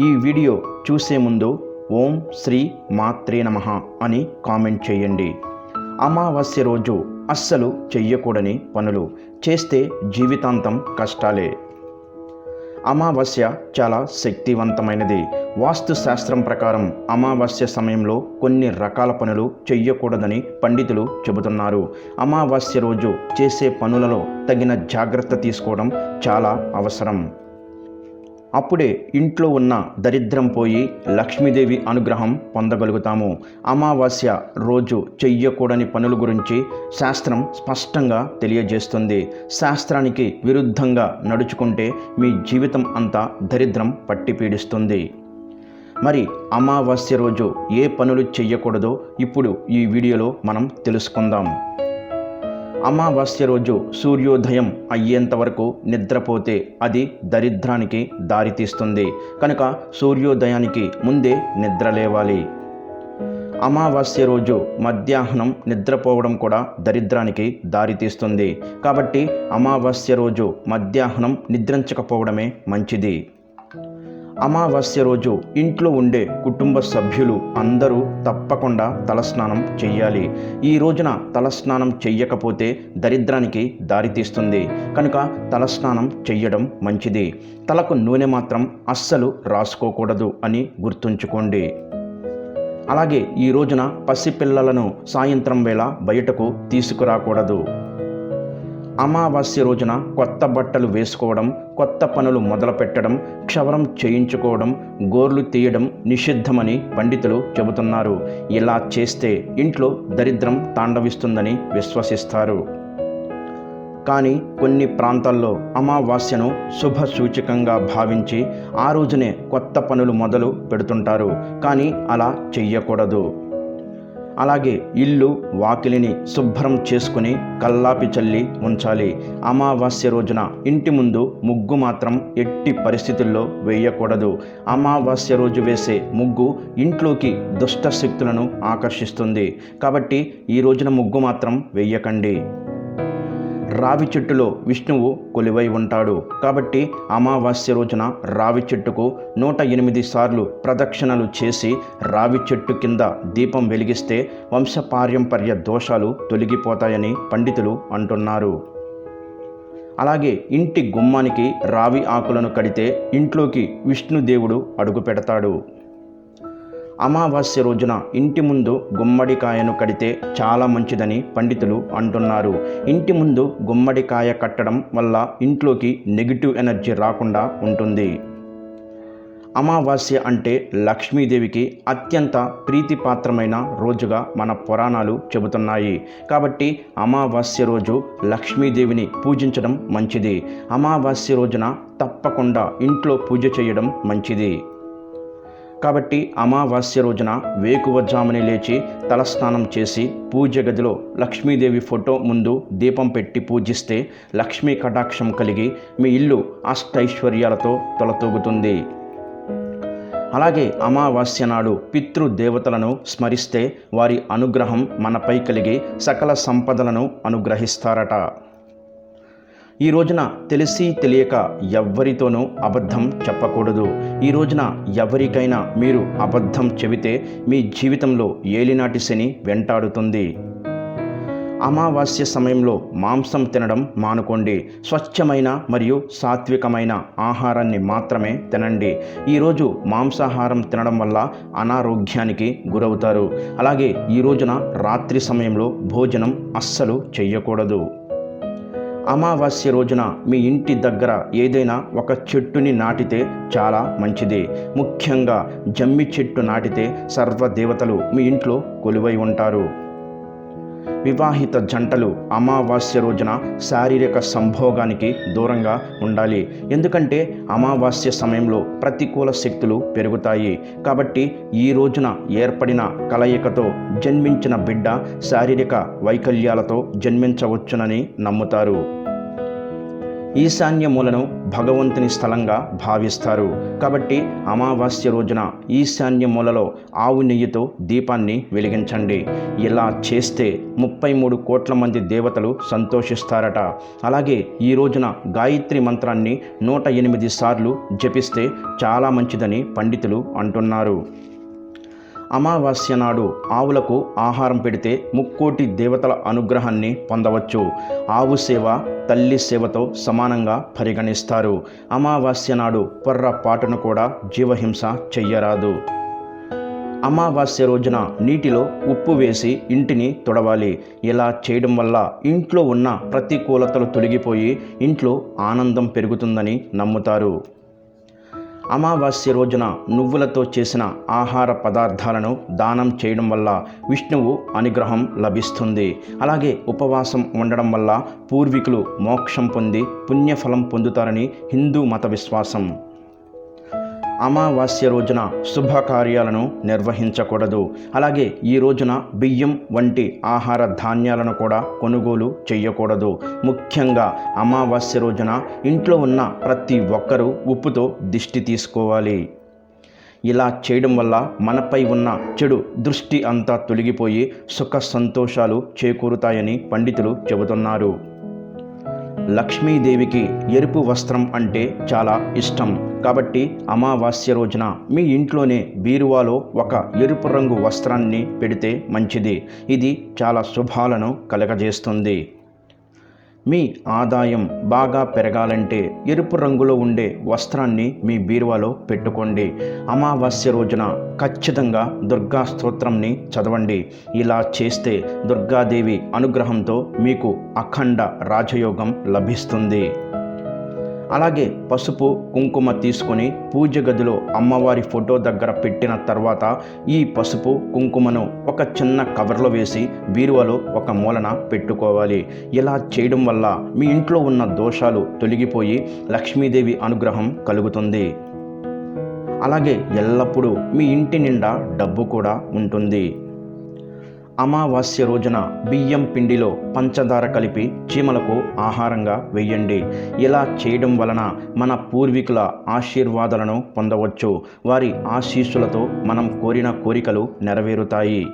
ఈ వీడియో చూసే ముందు ఓం శ్రీ మాత్రే నమ అని కామెంట్ చేయండి. అమావాస్య రోజు అస్సలు చెయ్యకూడని పనులు చేస్తే జీవితాంతం కష్టాలే. అమావాస్య చాలా శక్తివంతమైనది. వాస్తు శాస్త్రం ప్రకారం అమావాస్య సమయంలో కొన్ని రకాల పనులు చెయ్యకూడదని పండితులు చెబుతున్నారు. అమావాస్య రోజు చేసే పనులలో తగిన జాగ్రత్త తీసుకోవడం చాలా అవసరం. అప్పుడే ఇంట్లో ఉన్న దరిద్రం పోయి లక్ష్మీదేవి అనుగ్రహం పొందగలుగుతాము. అమావాస్య రోజు చెయ్యకూడని పనుల గురించి శాస్త్రం స్పష్టంగా తెలియజేస్తుంది. శాస్త్రానికి విరుద్ధంగా నడుచుకుంటే మీ జీవితం అంతా దరిద్రం పట్టి పీడిస్తుంది. మరి అమావాస్య రోజు ఏ పనులు చెయ్యకూడదో ఇప్పుడు ఈ వీడియోలో మనం తెలుసుకుందాం. అమావాస్య రోజు సూర్యోదయం అయ్యేంత వరకు నిద్రపోతే అది దరిద్రానికి దారితీస్తుంది కనుక సూర్యోదయానికి ముందే నిద్ర లేవాలి. అమావాస్య రోజు మధ్యాహ్నం నిద్రపోవడం కూడా దరిద్రానికి దారితీస్తుంది కాబట్టి అమావాస్య రోజు మధ్యాహ్నం నిద్రించకపోవడమే మంచిది. అమావాస్య రోజు ఇంట్లో ఉండే కుటుంబ సభ్యులు అందరూ తప్పకుండా తలస్నానం చెయ్యాలి. ఈ రోజున తలస్నానం చెయ్యకపోతే దరిద్రానికి దారితీస్తుంది కనుక తలస్నానం చెయ్యడం మంచిది. తలకు నూనె మాత్రం అస్సలు రాసుకోకూడదు అని గుర్తుంచుకోండి. అలాగే ఈ రోజున పసిపిల్లలను సాయంత్రం వేళ బయటకు తీసుకురాకూడదు. అమావాస్య రోజున కొత్త బట్టలు వేసుకోవడం కొత్త పనులు మొదలుపెట్టడం క్షవరం చేయించుకోవడం గోర్లు తీయడం నిషిద్ధమని పండితులు చెబుతున్నారు. ఇలా చేస్తే ఇంట్లో దరిద్రం తాండవిస్తుందని విశ్వసిస్తారు. కానీ కొన్ని ప్రాంతాల్లో అమావాస్యను శుభ సూచకంగా భావించి ఆ రోజునే కొత్త పనులు మొదలు పెడుతుంటారు. కానీ అలా చెయ్యకూడదు. అలాగే ఇల్లు వాకిలిని శుభ్రం చేసుకుని కల్లాపి చల్లి ఉంచాలి. అమావాస్య రోజున ఇంటి ముందు ముగ్గు మాత్రం ఎట్టి పరిస్థితుల్లో వేయకూడదు. అమావాస్య రోజు వేసే ముగ్గు ఇంట్లోకి దుష్ట శక్తులను ఆకర్షిస్తుంది. కాబట్టి ఈ రోజున ముగ్గు మాత్రం వేయకండి. రావి చెట్టులో విష్ణువు కొలువై ఉంటాడు. కాబట్టి అమావాస్య రోజున రావి చెట్టుకు నూట ఎనిమిది సార్లు ప్రదక్షిణలు చేసి రావి చెట్టు కింద దీపం వెలిగిస్తే వంశపార్యంపర్య దోషాలు తొలగిపోతాయని పండితులు అంటున్నారు. అలాగే ఇంటి గుమ్మానికి రావి ఆకులను కడితే ఇంట్లోకి విష్ణుదేవుడు అడుగు పెడతాడు. అమావాస్య రోజున ఇంటి ముందు గుమ్మడికాయను కడితే చాలా మంచిదని పండితులు అంటున్నారు. ఇంటి ముందు గుమ్మడికాయ కట్టడం వల్ల ఇంట్లోకి నెగిటివ్ ఎనర్జీ రాకుండా ఉంటుంది. అమావాస్య అంటే లక్ష్మీదేవికి అత్యంత ప్రీతిపాత్రమైన రోజుగా మన పురాణాలు చెబుతున్నాయి. కాబట్టి అమావాస్య రోజు లక్ష్మీదేవిని పూజించడం మంచిది. అమావాస్య రోజున తప్పకుండా ఇంట్లో పూజ చేయడం మంచిది. కాబట్టి అమావాస్య రోజున వేకువజామునే లేచి తలస్నానం చేసి పూజ గదిలో లక్ష్మీదేవి ఫోటో ముందు దీపం పెట్టి పూజిస్తే లక్ష్మీ కటాక్షం కలిగి మీ ఇల్లు అష్టైశ్వర్యాలతో తొలతూగుతుంది. అలాగే అమావాస్య నాడు పితృదేవతలను స్మరిస్తే వారి అనుగ్రహం మనపై కలిగి సకల సంపదలను అనుగ్రహిస్తారట. ఈ రోజున తెలిసి తెలియక ఎవ్వరితోనూ అబద్ధం చెప్పకూడదు. ఈ రోజున ఎవరికైనా మీరు అబద్ధం చెబితే మీ జీవితంలో ఏలినాటి శని వెంటాడుతుంది. అమావాస్య సమయంలో మాంసం తినడం మానుకోండి. స్వచ్ఛమైన మరియు సాత్వికమైన ఆహారాన్ని మాత్రమే తినండి. ఈరోజు మాంసాహారం తినడం వల్ల అనారోగ్యానికి గురవుతారు. అలాగే ఈ రోజున రాత్రి సమయంలో భోజనం అస్సలు చేయకూడదు అమావాస్య రోజున మీ ఇంటి దగ్గర ఏదైనా ఒక చెట్టుని నాటితే చాలా మంచిది. ముఖ్యంగా జమ్మి చెట్టు నాటితే సర్వదేవతలు మీ ఇంట్లో కొలువై ఉంటారు. వివాహిత జంటలు అమావాస్య రోజున శారీరక సంభోగానికి దూరంగా ఉండాలి. ఎందుకంటే అమావాస్య సమయంలో ప్రతికూల శక్తులు పెరుగుతాయి. కాబట్టి ఈ రోజున ఏర్పడిన కలయికతో జన్మించిన బిడ్డ శారీరక వైకల్యాలతో జన్మించవచ్చునని నమ్ముతారు. ఈశాన్య మూలను భగవంతుని స్థలంగా భావిస్తారు. కాబట్టి అమావాస్య రోజున ఈశాన్య మూలలో ఆవు నెయ్యితో దీపాన్ని వెలిగించండి. ఇలా చేస్తే ముప్పై మూడు కోట్ల మంది దేవతలు సంతోషిస్తారట. అలాగే ఈ రోజున గాయత్రి మంత్రాన్ని నూట ఎనిమిది సార్లు జపిస్తే చాలా మంచిదని పండితులు అంటున్నారు. అమావాస్య నాడు ఆవులకు ఆహారం పెడితే ముక్కోటి దేవతల అనుగ్రహాన్ని పొందవచ్చు. ఆవు సేవ తల్లి సేవతో సమానంగా పరిగణిస్తారు. అమావాస్య నాడు పొర్రపాటును కూడా జీవహింస చెయ్యరాదు. అమావాస్య రోజున నీటిలో ఉప్పు వేసి ఇంటిని తొడవాలి. ఇలా చేయడం వల్ల ఇంట్లో ఉన్న ప్రతికూలతలు తొలగిపోయి ఇంట్లో ఆనందం పెరుగుతుందని నమ్ముతారు. అమావాస్య రోజున నువ్వులతో చేసిన ఆహార పదార్థాలను దానం చేయడం వల్ల విష్ణువు అనుగ్రహం లభిస్తుంది. అలాగే ఉపవాసం ఉండడం వల్ల పూర్వీకులు మోక్షం పొంది పుణ్యఫలం పొందుతారని హిందూ మత విశ్వాసం. అమావాస్య రోజున శుభకార్యాలను నిర్వహించకూడదు. అలాగే ఈ రోజున బియ్యం వంటి ఆహార ధాన్యాలను కూడా కొనుగోలు చేయకూడదు ముఖ్యంగా అమావాస్య రోజున ఇంట్లో ఉన్న ప్రతి ఒక్కరూ ఉప్పుతో దిష్టి తీసుకోవాలి. ఇలా చేయడం వల్ల మనపై ఉన్న చెడు దృష్టి అంతా తొలగిపోయి సుఖ సంతోషాలు చేకూరుతాయని పండితులు చెబుతున్నారు. లక్ష్మీదేవికి ఎరుపు వస్త్రం అంటే చాలా ఇష్టం. కాబట్టి అమావాస్య రోజున మీ ఇంట్లోనే బీరువాలో ఒక ఎరుపు రంగు వస్త్రాన్ని పెడితే మంచిది. ఇది చాలా శుభాలను కలగజేస్తుంది. మీ ఆదాయం బాగా పెరగాలంటే ఎరుపు రంగులో ఉండే వస్త్రాన్ని మీ బీరువాలో పెట్టుకోండి. అమావాస్య రోజున ఖచ్చితంగా దుర్గా స్తోత్రంని చదవండి. ఇలా చేస్తే దుర్గాదేవి అనుగ్రహంతో మీకు అఖండ రాజయోగం లభిస్తుంది. అలాగే పసుపు కుంకుమ తీసుకొని పూజ గదిలో అమ్మవారి ఫోటో దగ్గర పెట్టిన తర్వాత ఈ పసుపు కుంకుమను ఒక చిన్న కవర్లో వేసి బీరువాలో ఒక మూలన పెట్టుకోవాలి. ఇలా చేయడం వల్ల మీ ఇంట్లో ఉన్న దోషాలు తొలగిపోయి లక్ష్మీదేవి అనుగ్రహం కలుగుతుంది. అలాగే ఎల్లప్పుడూ మీ ఇంటి నిండా డబ్బు కూడా ఉంటుంది. అమావాస్య రోజున బియ్యం పిండిలో పంచదార కలిపి చీమలకు ఆహారంగా వెయ్యండి ఇలా చేయడం వలన మన పూర్వీకుల ఆశీర్వాదాలను పొందవచ్చు. వారి ఆశీస్సులతో మనం కోరిన కోరికలు నెరవేరుతాయి.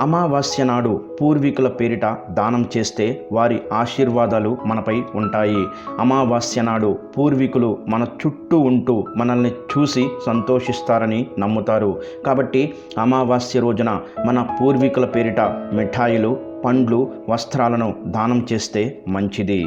అమావాస్య నాడు పూర్వీకుల పేరిట దానం చేస్తే వారి ఆశీర్వాదాలు మనపై ఉంటాయి. అమావాస్య నాడు పూర్వీకులు మన చుట్టూ ఉంటూ మనల్ని చూసి సంతోషిస్తారని నమ్ముతారు. కాబట్టి అమావాస్య రోజున మన పూర్వీకుల పేరిట మిఠాయిలు పండ్లు వస్త్రాలను దానం చేస్తే మంచిది.